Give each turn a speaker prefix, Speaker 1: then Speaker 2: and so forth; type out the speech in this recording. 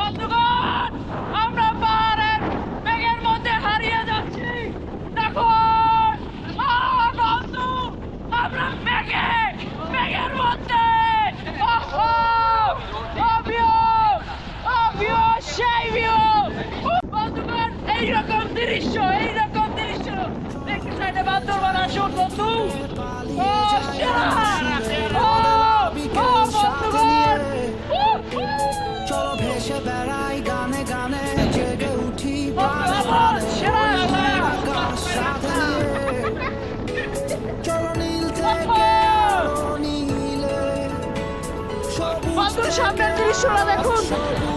Speaker 1: বন্ধুগণ, আমরা পাহাড়ের মেঘের মধ্যে হারিয়ে যাচ্ছি। দেখুন বন্ধু আমরা মেঘে, মেঘের মধ্যে। বন্ধুগণ, এইরকম দৃশ্য এইরকম দৃশ্য। দেখতে সাইডে বান্দরবান আসুন, বন্ধু। ও সেরা দৃশ্যটা দেখুন।